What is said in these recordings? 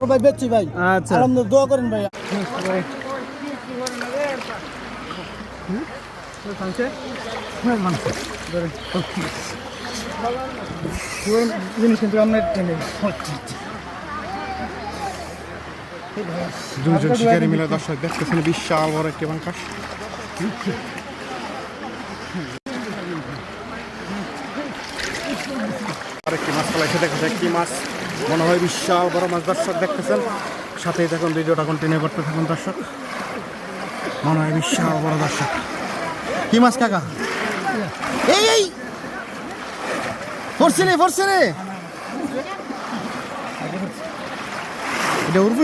ভাই বেচছি ভাই আচ্ছা আলহামদুলিল্লাহ দোয়া করেন ভাই জিনিস কিন্তু আমরা টেনে দুজন শিকারি মিলে দর্শক দেখতেছেন বিশাল বড় একটি বাংকাস আরেকটি মাছ ফেলাইছে দেখা যায় কি মাছ মনে হয় বিশাল বড় মাছ দর্শক দেখতেছেন। সাথেই দেখুন ভিডিওটা কন্টিনিউ করতে থাকুন দর্শক। মনে হয় বিশাল বড় দর্শক। কি মাছ কাকা? এই এই! রে পড়ছে রে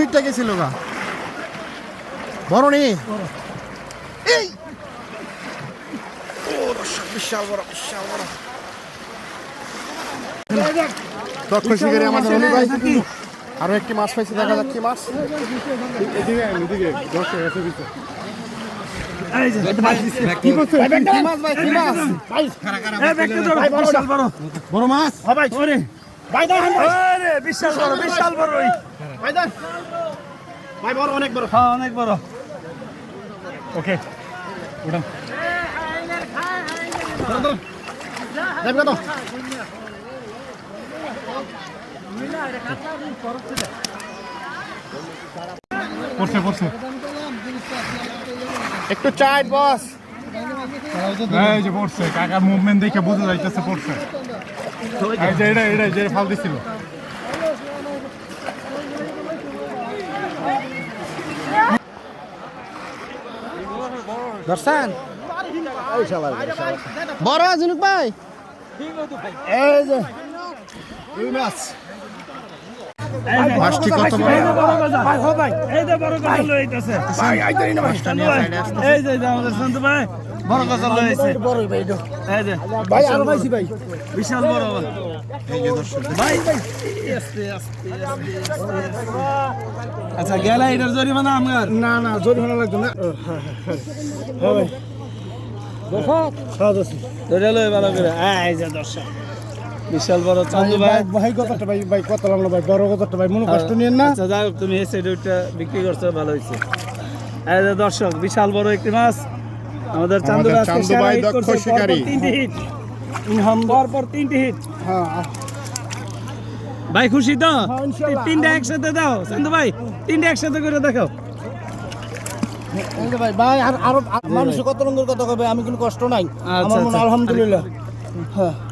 এটা গেছিল গা? বড় এই! বিশাল বড় বিশাল বড়। দক্ষ শিকারি আমাদের অনেক ভাই। আরও একটি মাছ পাইছে দেখা যাক কি মাছ। এদিকে এদিকে এসে দিচ্ছে বড় বিশাল বড় বিশাল বড় ভাই বড় অনেক বড়। হ্যাঁ অনেক বড়। ওকে পড়ছে পড়ছে একটু চাইট বস এই যে পড়ছে কাকার মুভমেন্ট দেখে বোঝা যাইতেছে পড়ছে এই যে এটা এটা যে ফাল দিছিল দর্শন বড় জুনুক ভাই এই যে দুই মাছ মাছটি কত বড়? ভাই হো ভাই এই যে বড় কথা লইতেছে ভাই আইতারি না মাছটা নিয়ে এই যে যে আমাদের সন্তু ভাই বড় কথা লইছে বড় ভাই এই যে ভাই আরও পাইছি ভাই। বিশাল বড় এই যে দর্শক ভাই আস্তে আস্তে আস্তে আস্তে। আচ্ছা গেলা এটার জরিমানা আমার? না না জরিমানা লাগবে না। হ্যাঁ ভাই। সহজ আছে ধরে লই ভালো করে। এই যে দর্শক। বিশাল বড় চান্দু ভাই। ভাই কতটা ভাই ভাই কত লাগল ভাই বড় কতটা ভাই মনে কষ্ট নিয়েন না? আচ্ছা যাই হোক, তুমি ওইটা বিক্রি করছ ভালো হয়েছে। দর্শক বিশাল বড় একটি মাছ। আমাদের চান্দু ভাই চান্দু ভাই দক্ষ শিকারী। তিনটি হিট ইনহাম পর তিনটি হিট হ্যাঁ। ভাই খুশি তো? হ্যাঁ। তিনটা একসাথে দাও চান্দু ভাই। তিনটা একসাথে করে দেখাও। ভাই ভাই আর আরও মানুষ কত রঙের কথা কবে আমি কোনো কষ্ট নাই। আচ্ছা, আমার মনে আচ্ছা। আলহামদুলিল্লাহ। হ্যাঁ। এই যে,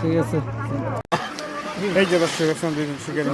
ঠিক আছে। এই যে দর্শক দুজন শিকারি